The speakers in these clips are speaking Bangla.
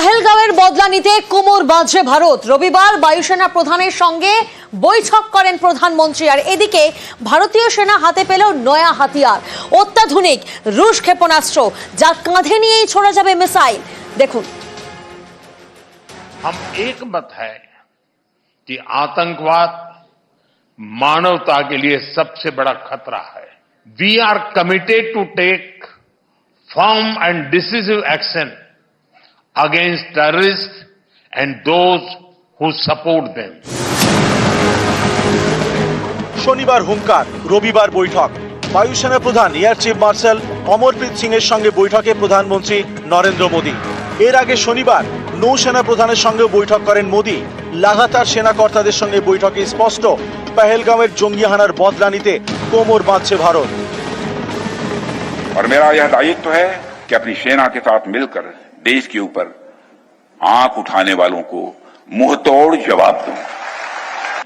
পাহেলগাঁওয়ের বদলা নিতে কোমর বাঁধছে ভারত রবিবার বায়ুসেনা প্রধানের সঙ্গে বৈঠক করেন প্রধানমন্ত্রী আর এদিকে ভারতীয় সেনা হাতে পেল নয়া হাতিয়ার অত্যাধুনিক রুশ ক্ষেপণাস্ত্র যা কাঁধে নিয়েই ছোড়া যাবে মিসাইল দেখুন हम एक मत है कि आतंकवाद मानवता के लिए सबसे बड़ा खतरा है we are committed to take firm and decisive action against terrorist and those who support them শনিবার হুঙ্কার রবিবার বৈঠক বায়ুসেনা প্রধান air chief marshal Amarpreet Singh এর সঙ্গে বৈঠকে প্রধানমন্ত্রী নরেন্দ্র মোদী এর আগে শনিবার নৌসেনা প্রধানের সঙ্গে বৈঠক করেন মোদী লাগাতার সেনা কর্তাদের সঙ্গে বৈঠকে স্পষ্ট পেহেলগাঁওয়ের জঙ্গি হানার বদলা নিতে কোমর বাঁধছে ভারত और मेरा यह दायित्व है कि अपनी सेना के साथ मिलकर देश के ऊपर आंख उठाने वालों को मुंहतोड़ जवाब दूं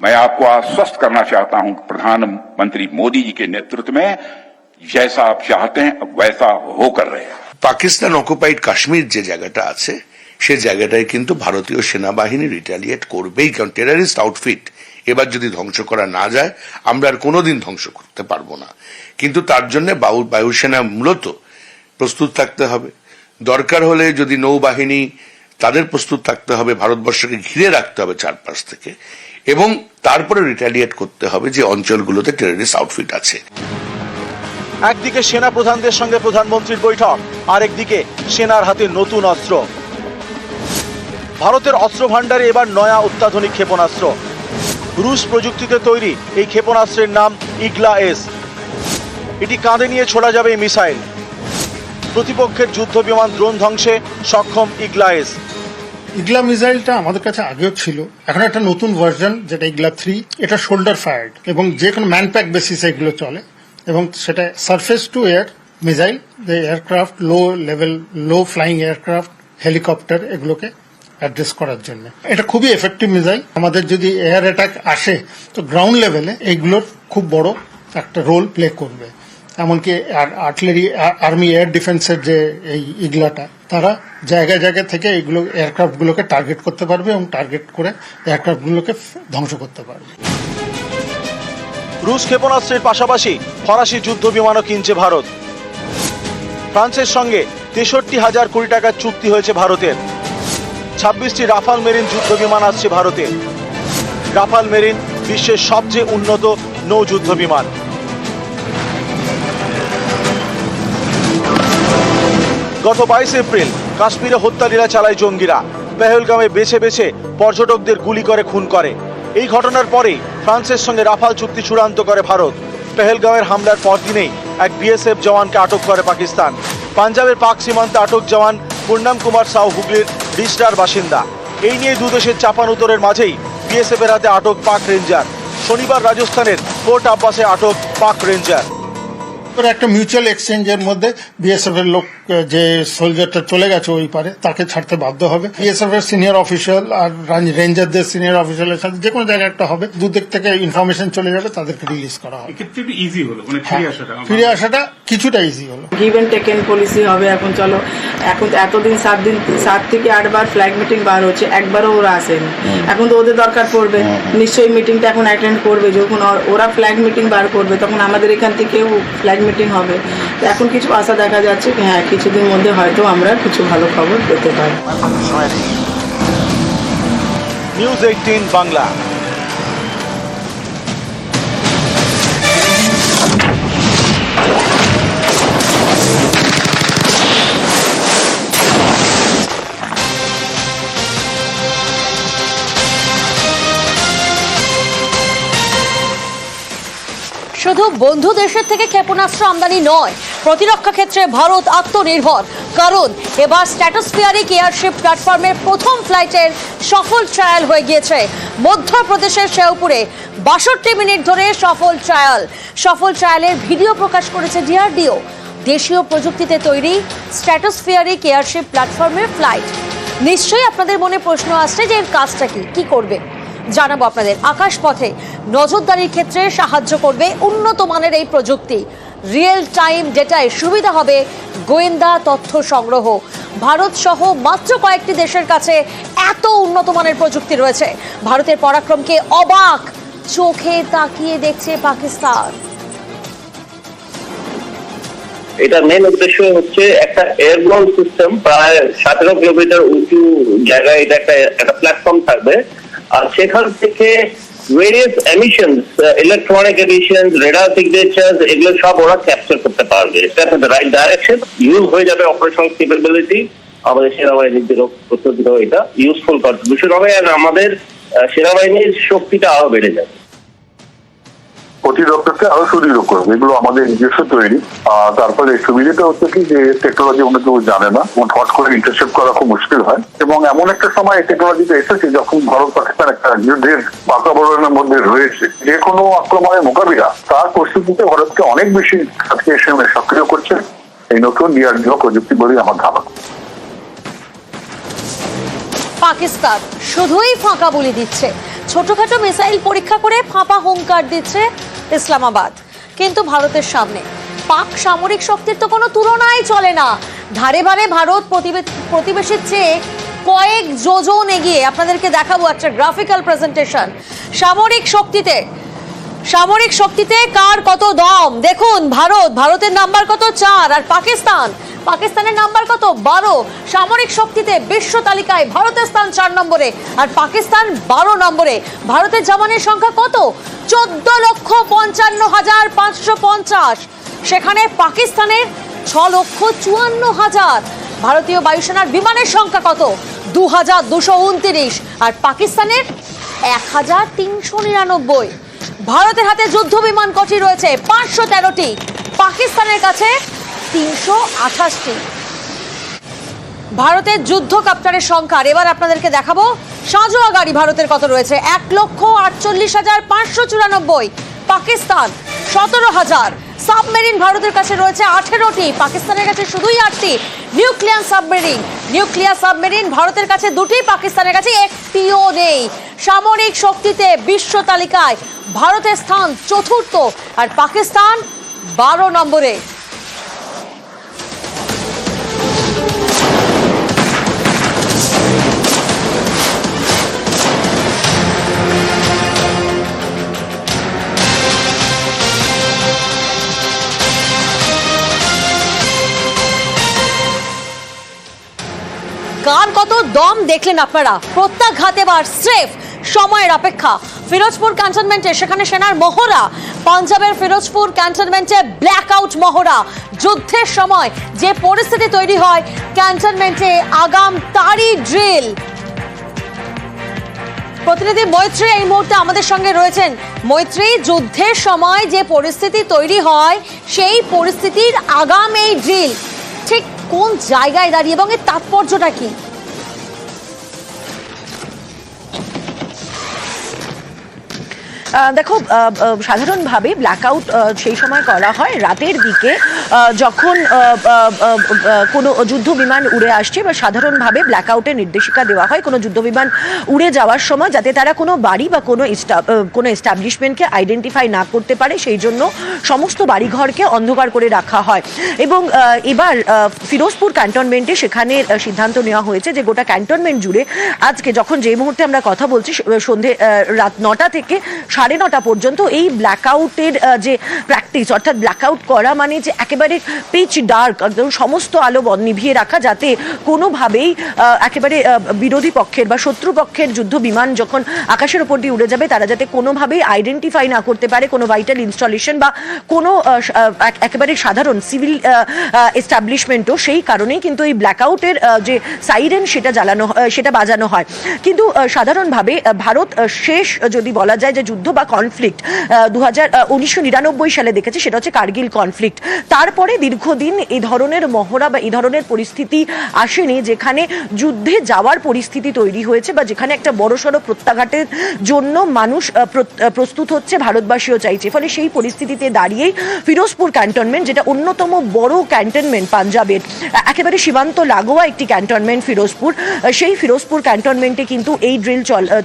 मैं आपको आश्वस्त करना चाहता हूं कि प्रधानमंत्री मोदी जी के नेतृत्व में जैसा आप चाहते हैं वैसा होकर रहे পাকিস্তান অকুপাইড কাশ্মীর যে জায়গাটা আছে সে জায়গাটায় কিন্তু ভারতীয় সেনাবাহিনী রিটালিয়েট করবেই কারণ টেরারিস্ট আউটফিট এবার যদি ধ্বংস করা না যায় আমরা আর কোনোদিন ধ্বংস করতে পারবো না কিন্তু তার জন্য বায়ু- বায়ুসেনা মূলত প্রস্তুত থাকতে হবে দরকার হলে যদি নৌবাহিনী তাদের প্রস্তুত থাকতে হবে, ভারতবর্ষকে ঘিরে রাখতে হবে চারপাশ থেকে, এবং তারপরে রিটালিয়েট করতে হবে যে অঞ্চলগুলোতে টেরারিস্ট আউটফিট আছে। একদিকে সেনা প্রধানদের সঙ্গে প্রধানমন্ত্রীর বৈঠক, আরেকদিকে সেনার হাতে নতুন অস্ত্র। ভারতের অস্ত্র ভাণ্ডারে এবার নয়া অত্যাধুনিক ক্ষেপণাস্ত্র। রুশ প্রযুক্তিতে তৈরি এই ক্ষেপণাস্ত্রের নাম ইগলা এস। এটি কাঁধে নিয়ে ছোড়া যাবে এই মিসাইল। প্রতিপক্ষের যুদ্ধ বিমান ড্রোন ধ্বংসে সক্ষম ইগলা এস ইগলা মিসাইলটা আমাদের কাছে আগেও ছিল। এখন একটা নতুন ভার্সন, যেটা ইগলা থ্রি। এটা শোল্ডার ফায়ার্ড এবং যে কোনো ম্যানপ্যাক বেসিসে এগুলো চলে। এবং সেটা surface to air missile aircraft low level low flying aircraft helicopter এগুলোকে অ্যাড্রেস করার জন্য। এটা খুবই এফেক্টিভ মিসাইল আমাদের যদি এয়ার অ্যাটাক আসে, তো গ্রাউন্ড লেভেলে এইগুলোর খুব বড় একটা রোল প্লে করবে। এমনকি আর্টিলারি আর্মি, এয়ার ডিফেন্সের যে এই ইগলাটা তারা জায়গায় জায়গা থেকে এগুলো এয়ারক্রাফট গুলোকে টার্গেট করতে পারবে এবং টার্গেট করে এয়ারক্রাফট গুলোকে ধ্বংস করতে পারবে। রুশ ক্ষেপণাস্ত্রের পাশাপাশি ফরাসি যুদ্ধ বিমানও কিনছে ভারত। ফ্রান্সের সঙ্গে তেষট্টি হাজার কোটি টাকার চুক্তি হয়েছে ভারতের। ছাব্বিশটি রাফাল মেরিন যুদ্ধ বিমান আসছে ভারতে রাফাল মেরিন বিশ্বের সবচেয়ে উন্নত নৌ যুদ্ধ বিমান। গত বাইশ এপ্রিল কাশ্মীরে হত্যালীলা চালায় জঙ্গিরা। পেহেলগামে বেছে বেছে পর্যটকদের গুলি করে, খুন করে। এই ঘটনার পরেই ফ্রান্সের সঙ্গে রাফাল চুক্তি চূড়ান্ত করে ভারত। পেহেলগাঁওয়ের হামলার পরদিনেই এক বিএসএফ জওয়ানকে আটক করে পাকিস্তান। পাঞ্জাবের পাক সীমান্তে আটক জওয়ান পূর্ণাম কুমার সাউ হুগলির রিস্টার বাসিন্দা। এই নিয়ে দুদেশের উত্তরের মাঝেই বিএসএফের হাতে আটক পাক রেঞ্জার। শনিবার রাজস্থানের কোর্ট আব্বাসে আটক পাক রেঞ্জার। ওরা একটা মিউচুয়াল এক্সচেঞ্জের মধ্যে বিএসএফ এর লোক যে সোলজারটা চলে গেছে ওই পারে তাকে ছাড়তে বাধ্য হবে। বিএসএফ এর সিনিয়র অফিসিয়াল আর রেঞ্জারদের সিনিয়র অফিসিয়ালের সাথে যে কোনো জায়গায় একটা হবে। দুদিক থেকে ইনফরমেশন চলে যাবে তাদেরকে রিলিজ করা হবে। ইজি হলো মানে ফিরে আসাটা ফিরে আসাটা কিছুটা ইজি হলো। গিভ অ্যান্ড টেকেন পলিসি হবে এখন চলো। এখন এতদিন সাত দিন সাত থেকে আটবার ফ্ল্যাগ মিটিং বার হচ্ছে একবারও ওরা আসেনি। এখন তো ওদের দরকার পড়বে। নিশ্চয়ই মিটিংটা এখন অ্যাটেন্ড করবে। যখন ওরা ফ্ল্যাগ মিটিং বার করবে তখন আমাদের এখান থেকেও ফ্ল্যাগ মিটিং হবে। এখন কিছু আশা দেখা যাচ্ছে হ্যাঁ কিছুদিন মধ্যে হয়তো আমরা কিছু ভালো খবর পেতে পারি। নিউজ এইটিন বাংলা শুধু বন্ধু দেশের থেকে ক্ষেপণাস্ত্র আমদানি নয়, প্রতিরক্ষা ক্ষেত্রে ভারত আত্মনির্ভর। কারণ, এবার স্ট্যাটাসফিয়ারিক এয়ারশিপ প্ল্যাটফর্মের প্রথম ফ্লাইটের সফল ট্রায়াল হয়ে গিয়েছে। মধ্যপ্রদেশের শেওপুরে বাষট্টি মিনিট ধরে সফল ট্রায়াল। সফল ট্রায়ালের ভিডিও প্রকাশ করেছে ডিআরডিও। দেশীয় প্রযুক্তিতে তৈরি স্ট্র্যাটোস্ফিয়ারিক এয়ারশিপ প্ল্যাটফর্মের ফ্লাইট। নিশ্চয়ই আপনাদের মনে প্রশ্ন আসছে যে এর কাজটা কি? কি করবে? জানাব আপনাদের। আকাশপথে নজরদারির ক্ষেত্রে সাহায্য করবে উন্নত মানের এই প্রযুক্তি। রিয়েল টাইম ডেটায় সুবিধা হবে গোয়েন্দা তথ্য সংগ্রহ। ভারত সহ মাত্র কয়েকটি দেশের কাছে এত উন্নত মানের প্রযুক্তি রয়েছে। ভারতের পরাক্রমকে অবাক চোখে তাকিয়ে দেখছে পাকিস্তান। এটার মেন উদ্দেশ্য হচ্ছে একটা এয়ারব্লোন সিস্টেম প্রায় সতেরো কিলোমিটার উঁচু জায়গায় এটা একটা একটা প্ল্যাটফর্ম থাকবে। আর সেখান থেকে various emissions electronic emissions radar signatures এগুলো সব ওরা ক্যাপচার করতে পারবে। রাইট ডাইরেকশন ইউজ হয়ে যাবে অপারেশন কেপাবিলিটি আমাদের সেনাবাহিনীর প্রস্তুতিও এটা। ইউজফুল কন্ট্রিবিউশন হবে। আর আমাদের আহ, সেনাবাহিনীর শক্তিটা আরও বেড়ে যাবে। প্রতিরক্ষাকে আরও সুদৃঢ় করবে এগুলো আমাদের নিজস্ব তৈরি। তারপরে সুবিধাটা হচ্ছে কি যে টেকনোলজি অন্য কেউ জানে না, এবং হট করে ইন্টারসেপ্ট করা খুব মুশকিল হয়। এবং এমন একটা সময় এই টেকনোলজিটা এসেছে যখন ভারত, পাকিস্তান একটা যুদ্ধের বাতাবরণের মধ্যে রয়েছে। যে কোনো আক্রমণের মোকাবিলা তার প্রস্তুতিতে ভারতকে অনেক বেশি আজকে এসে সক্রিয় করছে। এই নতুন ডিআরডিও প্রযুক্তি বলেই আমার ধারণা। পাকিস্তান শুধুই ফাঁকা বলি দিচ্ছে। ছোটখাটো মিসাইল পরীক্ষা করে ফাঁপা হুঙ্কার দিচ্ছে ইসলামাবাদ। কিন্তু ভারতের সামনে পাক সামরিক শক্তির তো কোনো তুলনাই চলে না। ধারে বারে ভারত প্রতিবে- প্রতিবেশীর চেয়ে কয়েক যোজন এগিয়ে আপনাদেরকে দেখাবো একটা গ্রাফিক্যাল প্রেজেন্টেশন সামরিক শক্তিতে সামরিক শক্তিতে কার কত দম? দেখুন, ভারত, ভারতের নাম্বার কত চার? আর পাকিস্তান পাকিস্তানের নাম্বার কত? বারো। সামরিক শক্তিতে বিশ্ব তালিকায় ভারতের স্থান চার নম্বরে আর পাকিস্তান বারো নম্বরে। ভারতের জওয়ানের সংখ্যা কত? চোদ্দ লক্ষ পঞ্চান্ন হাজার পাঁচশো পঞ্চাশ। সেখানে পাকিস্তানের ছ লক্ষ চুয়ান্ন হাজার। ভারতীয় বায়ুসেনার বিমানের সংখ্যা কত? দু হাজার দুশো উনত্রিশ। আর পাকিস্তানের এক হাজার তিনশো নিরানব্বই। ভারতের হাতে যুদ্ধ বিমান কটি রয়েছে? পাঁচশো তেরোটি। পাকিস্তানের কাছে তিনশো আঠাশটি। ভারতের যুদ্ধ কাপ্তারের সংখ্যা এবার আপনাদেরকে দেখাবো, সাঁজোয়া গাড়ি ভারতের কত রয়েছে? এক লক্ষ আটচল্লিশ হাজার পাঁচশো চুরানব্বই। পাকিস্তান, সতেরো হাজার। সাবমেরিন ভারতের কাছে রয়েছে আঠেরোটি। পাকিস্তানের কাছে শুধুই আটটি। Nuclear submarine. নিউক্লিয়ার সাবমেরিন ভারতের কাছে দুটি, পাকিস্তানের কাছে একটিও নেই। সামরিক শক্তিতে বিশ্ব তালিকায় ভারতের স্থান চতুর্থ, আর পাকিস্তান বারো নম্বরে। কার কত দম দেখলেন আপনারা? প্রত্যাঘাত এবার স্রেফ সময়ের অপেক্ষা। ফিরোজপুর ক্যান্টনমেন্টে, সেখানে সেনার মহড়া। পাঞ্জাবের ফিরোজপুর ক্যান্টনমেন্টে ব্ল্যাক আউট মহড়া। যুদ্ধের সময় যে পরিস্থিতি তৈরি হয়, ক্যান্টনমেন্টে আগাম তারই ড্রিল প্রতিনিধি মৈত্রী এই মুহূর্তে আমাদের সঙ্গে রয়েছেন। মৈত্রী যুদ্ধের সময় যে পরিস্থিতি তৈরি হয়, সেই পরিস্থিতির আগাম এই ড্রিল ঠিক কোন জায়গায় দাঁড়িয়ে এবং এর তাৎপর্যটা কি? দেখো সাধারণভাবে ব্ল্যাকআউট সেই সময় করা হয় রাতের দিকে যখন কোনো যুদ্ধ বিমান উড়ে আসছে বা সাধারণভাবে ব্ল্যাকআউটের নির্দেশিকা দেওয়া হয় কোনো যুদ্ধ বিমান উড়ে যাওয়ার সময় যাতে তারা কোনো বাড়ি বা কোনো কোনো এস্টাবলিশমেন্টকে আইডেন্টিফাই না করতে পারে, সেই জন্য সমস্ত বাড়িঘরকে অন্ধকার করে রাখা হয়। এবং এবার ফিরোজপুর ক্যান্টনমেন্টে সেখানে সিদ্ধান্ত নেওয়া হয়েছে যে গোটা ক্যান্টনমেন্ট জুড়ে আজকে যখন যে মুহূর্তে আমরা কথা বলছি সন্ধে রাত নটা থেকে সাড়ে নটা পর্যন্ত এই ব্ল্যাকআউটের যে প্র্যাকটিস অর্থাৎ ব্ল্যাকআউট করা মানে যে একেবারে পিচ ডার্ক একদম সমস্ত আলো নিভিয়ে রাখা যাতে কোনোভাবেই একেবারে বিরোধী পক্ষের বা শত্রুপক্ষের যুদ্ধ বিমান যখন আকাশের ওপর দিয়ে উড়ে যাবে, তারা যাতে কোনোভাবেই আইডেন্টিফাই না করতে পারে কোনো ভাইটাল ইনস্টলেশন বা কোনো একেবারে সাধারণ সিভিল এস্টাবলিশমেন্টও সেই কারণেই কিন্তু এই ব্ল্যাকআউটের যে সাইরেন সেটা জ্বালানো সেটা বাজানো হয়। কিন্তু সাধারণভাবে ভারত শেষ যদি বলা যায় যে যুদ্ধ বা কনফ্লিক্ট দু হাজার উনিশশো নিরানব্বই সালে দেখেছে, সেটা হচ্ছে কার্গিল কনফ্লিক্ট তারপরে দীর্ঘদিন এই ধরনের মহড়া বা এই ধরনের পরিস্থিতি আসেনি, যেখানে যুদ্ধে যাওয়ার পরিস্থিতি তৈরি হয়েছে বা যেখানে একটা বড়সড় প্রত্যাঘাতের জন্য মানুষ প্রস্তুত হচ্ছে ভারতবাসীও চাইছে। ফলে সেই পরিস্থিতিতে দাঁড়িয়েই ফিরোজপুর ক্যান্টনমেন্ট যেটা অন্যতম বড় ক্যান্টনমেন্ট পাঞ্জাবের একেবারে সীমান্ত লাগোয়া একটি ক্যান্টনমেন্ট ফিরোজপুর সেই ফিরোজপুর ক্যান্টনমেন্টে কিন্তু এই ড্রিল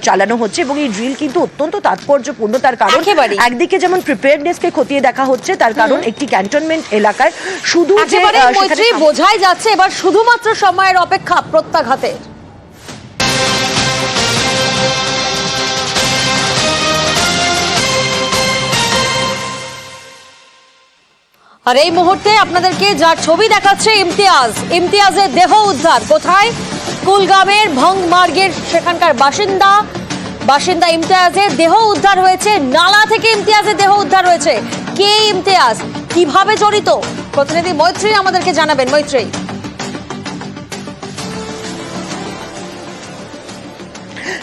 চালানো হচ্ছে এবং এই ড্রিল কিন্তু অত্যন্ত তাৎপর্য তাৎপর্যপূর্ণ তার কারণ একদিকে যেমন প্রিপেয়ারনেসকে খতিয়ে দেখা হচ্ছে তার কারণ একটি ক্যান্টনমেন্ট এলাকায়। শুধু যে বোঝাই যাচ্ছে এবার শুধুমাত্র সময়ের অপেক্ষা প্রত্যাঘাতের আর এই মুহূর্তে আপনাদেরকে যার ছবি দেখাচ্ছে ইমতিয়াজ ইমতিয়াজের দেহ উদ্ধার। কোথায়? কুলগামের ভংমার্গের সেখানকার বাসিন্দা বাসিন্দা ইমতিয়াজের দেহ উদ্ধার হয়েছে, নালা থেকে ইমতিয়াজের দেহ উদ্ধার হয়েছে। কে ইমতিয়াজ? কীভাবে জড়িত? প্রতিনিধি মৈত্রী আমাদেরকে জানাবেন। মৈত্রী।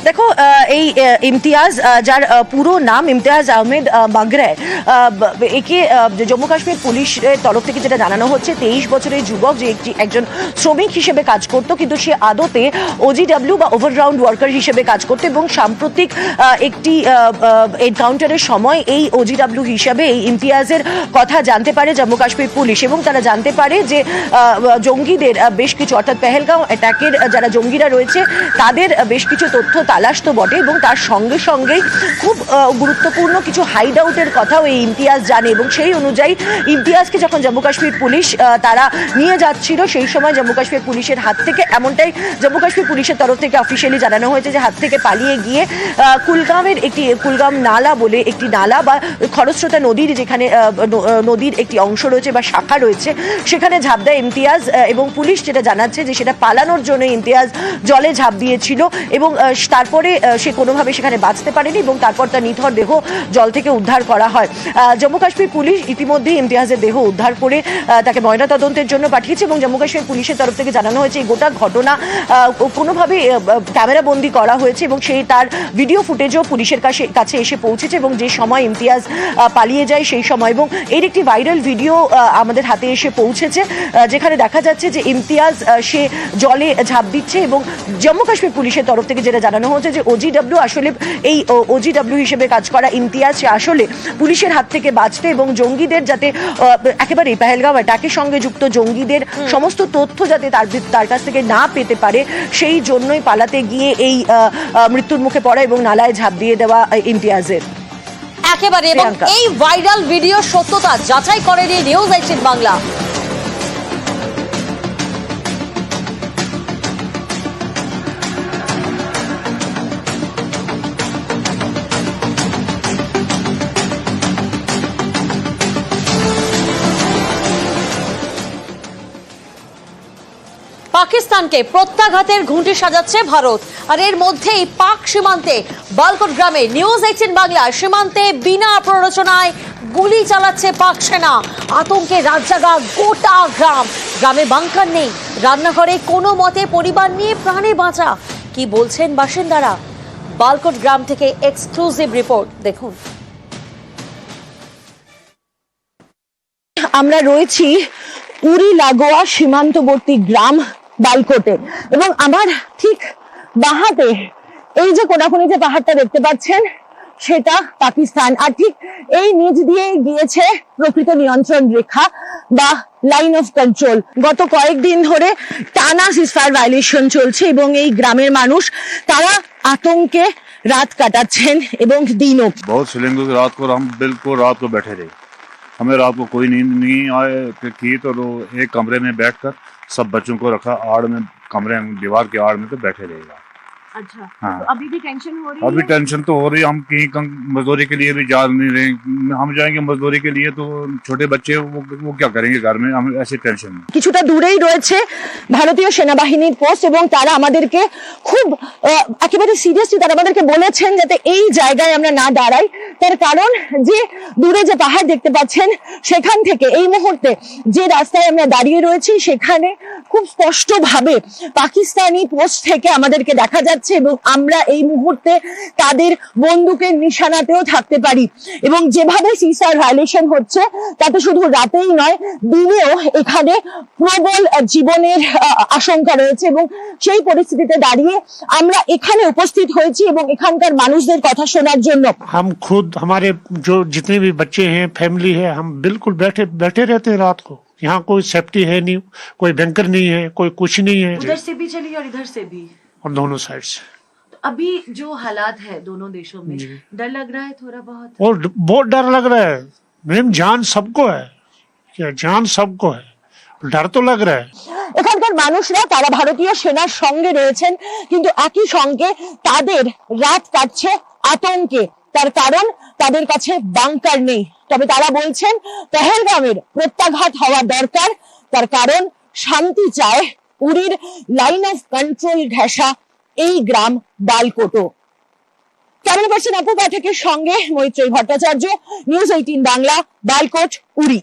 দেখো এই ইমতিয়াজ যার পুরো নাম ইমতিয়াজ আহমেদ আহ, বাগরে আহ, একে জম্মু কাশ্মীর পুলিশের তরফ থেকে যেটা জানানো হচ্ছে তেইশ বছরের যুবক যে একটি একজন শ্রমিক হিসেবে কাজ করত কিন্তু সে আদতে ওজিডাব্লিউ বা ওভারগ্রাউন্ড ওয়ার্কার হিসেবে কাজ করতো এবং সাম্প্রতিক একটি এনকাউন্টারের সময় এই ওজিডাব্লিউ হিসাবে এই ইমতিয়াজের কথা জানতে পারে জম্মু কাশ্মীর পুলিশ এবং তারা জানতে পারে যে জঙ্গিদের বেশ কিছু অর্থাৎ পেহেলগাঁও অ্যাটাকের যারা জঙ্গিরা রয়েছে তাদের বেশ কিছু তথ্য তালাশ তো বটে এবং তার সঙ্গে সঙ্গে খুব গুরুত্বপূর্ণ কিছু হাইড আউটের কথাও এই ইমতিয়াজ জানে এবং সেই অনুযায়ী ইমতিয়াজকে যখন জম্মু কাশ্মীর পুলিশ তারা নিয়ে যাচ্ছিল, সেই সময় জম্মু কাশ্মীর পুলিশের হাত থেকে এমনটাই, জম্মু কাশ্মীর পুলিশের তরফ থেকে অফিসিয়ালি জানানো হয়েছে যে হাত থেকে পালিয়ে গিয়ে কুলগামের একটি, কুলগাম নালা বলে একটি নালা বা খরস্রোতা নদীর যেখানে নদীর একটি অংশ রয়েছে বা শাখা রয়েছে, সেখানে ঝাঁপ দেয় ইমতিয়াজ এবং পুলিশ যেটা জানাচ্ছে যে সেটা পালানোর জন্য ইমতিয়াজ জলে ঝাঁপ দিয়েছিল এবং তারপরে সে কোনোভাবে সেখানে বাঁচতে পারেনি এবং তারপর তার নিথর দেহ জল থেকে উদ্ধার করা হয়। জম্মু কাশ্মীর পুলিশ ইতিমধ্যে ইমতিয়াজের দেহ উদ্ধার করে তাকে ময়নাতদন্তের জন্য পাঠিয়েছে এবং জম্মু কাশ্মীর পুলিশের তরফ থেকে জানানো হয়েছে, এই গোটা ঘটনা কোনোভাবে ক্যামেরা বন্দি করা হয়েছে এবং সেই তার ভিডিও ফুটেজও পুলিশের কাছে কাছে এসে পৌঁছেছে এবং যে সময় ইমতিয়াজ পালিয়ে যায় সেই সময় এবং এর একটি ভাইরাল ভিডিও আমাদের হাতে এসে পৌঁছেছে যেখানে দেখা যাচ্ছে যে ইমতিয়াজ সে জলে ঝাঁপ দিচ্ছে এবং জম্মু কাশ্মীর পুলিশের তরফ থেকে যেটা জানানো হচ্ছে যে ওজিডব্লিউ আসলে এই ওজিডব্লিউ হিসেবে কাজ করা ইমতিয়াজ সে আসলে পুলিশের হাত থেকে বাঁচতে এবং জঙ্গিদের যাতে একেবারে পেহেলগাঁও অ্যাটাকের সঙ্গে যুক্ত জঙ্গিদের সমস্ত তথ্য যাতে তার তার কাছ থেকে না পেতে পারে সেই জন্যই পালাতে গিয়ে এই মৃত্যুর মুখে পড়া এবং নালায় ঝাঁপ দিয়ে দেওয়া ইমতিয়াজের। একেবারে এবং এই ভাইরাল ভিডিও সত্যতা যাচাই করেনি নিউজ এইটিন বাংলা। পাকিস্তানকে প্রত্যাঘাতের ঘুঁটি সাজাচ্ছে ভারত। আর এর মধ্যেই পাক সীমান্তে, বালকোট গ্রামে নিউজ এইটিন বাংলা সীমান্তে বিনা প্ররোচনায় গুলি চালাচ্ছে পাক সেনা। আতঙ্কে রাজ্জাগা গোটা গ্রাম। গ্রামে বাংকার নেই। রান্নাঘরে কোনো মতে পরিবার নিয়ে প্রাণে বাঁচা। কি বলছেন বাসিন্দারা? বালকোট গ্রাম থেকে এক্সক্লুসিভ রিপোর্ট, দেখুন। আমরা রয়েছি উড়ি লাগোয়া সীমান্তবর্তী গ্রাম। বালকোটে এবং আমার ঠিক বাহাতে এই যে কোনাকুনি যে পাহাড়টা দেখতে পাচ্ছেন সেটা পাকিস্তান আর ঠিক এই নিচ দিয়ে গিয়েছে প্রকৃত নিয়ন্ত্রণ রেখা বা লাইন অফ কন্ট্রোল গত কয়েকদিন ধরে টানা সিসফায়ার ভাইলেশন চলছে এবং এই গ্রামের মানুষ তারা আতঙ্কে রাত কাটাচ্ছেন এবং দিনও बहुत फीलिंग हुई रात को हम बिल्कुल रात को बैठे रहे हमें रात को कोई नींद नहीं आए की तो लो एक कमरे में बैठकर सब बच्चों को रखा आड़ में कमरे में दीवार के आड़ में तो बैठे रहेगा अच्छा हाँ तो अभी भी टेंशन हो रही अभी है टेंशन तो हो रही है हम कहीं कं- मजदूरी के लिए भी जा नहीं रहे हम जाएंगे मजदूरी के लिए तो छोटे बच्चे वो, वो क्या करेंगे घर में हम ऐसे टेंशन में কিছুটা দূরেই রয়েছে ভারতীয় সেনাবাহিনীর পোস্ট এবং তারা আমাদেরকে খুব আহ, একেবারে সিরিয়াসলি তারা আমাদেরকে বলেছেন যাতে এই জায়গায় আমরা না দাঁড়াই তার কারণ যে দূরে যে পাহাড় দেখতে পাচ্ছেন সেখান থেকে এই মুহূর্তে যে রাস্তায় আমরা দাঁড়িয়ে রয়েছি সেখানে খুব স্পষ্টভাবে পাকিস্তানি পোস্ট থেকে আমাদেরকে দেখা যাচ্ছে এবং আমরা এই মুহূর্তে তাদের বন্দুকের নিশানাতেও থাকতে পারি এবং যেভাবে সিসার ভায়োলেশন হচ্ছে তাতে শুধু রাতেই নয় দিনেও এখানে প্রবল আহ, জীবনের আহ, আশঙ্কা রয়েছে এবং সেই পরিস্থিতিতে দাঁড়িয়ে আমরা এখানে উপস্থিত হয়েছি এবং এখানকার মানুষদের কথা শোনার জন্য हम खुद हमारे जो जितने भी बच्चे हैं फैमिली है हम बिल्कुल बैठे बैठे रहते हैं रात को यहाँ कोई सेफ्टी है नहीं कोई बैंकर नहीं है कोई कुछ नहीं है से भी चली और इधर से भी और दोनों साइड से अभी जो हालात है दोनों देशों में डर लग रहा है थोड़ा बहुत और बहुत डर लग रहा है मैम जान सबको है क्या जान सबको है डर तो लग रहा है এখানকার মানুষরা তারা ভারতীয় সেনার সঙ্গে রয়েছেন কিন্তু একই সঙ্গে তাদের রাত কাটছে আতঙ্কে তার কারণ তাদের কাছে বাংকার নেই। তবে তারা বলছেন, পেহেলগামের প্রত্যাঘাত হওয়া দরকার। তার কারণ শান্তি চায় উড়ির লাইন অফ কন্ট্রোল ঘেঁষা এই গ্রাম বালকোটো। ক্যামেরা পার্সন অপু পাঠকের সঙ্গে মৈত্রী ভট্টাচার্য নিউজ এইটিন বাংলা, বালকোট উড়ি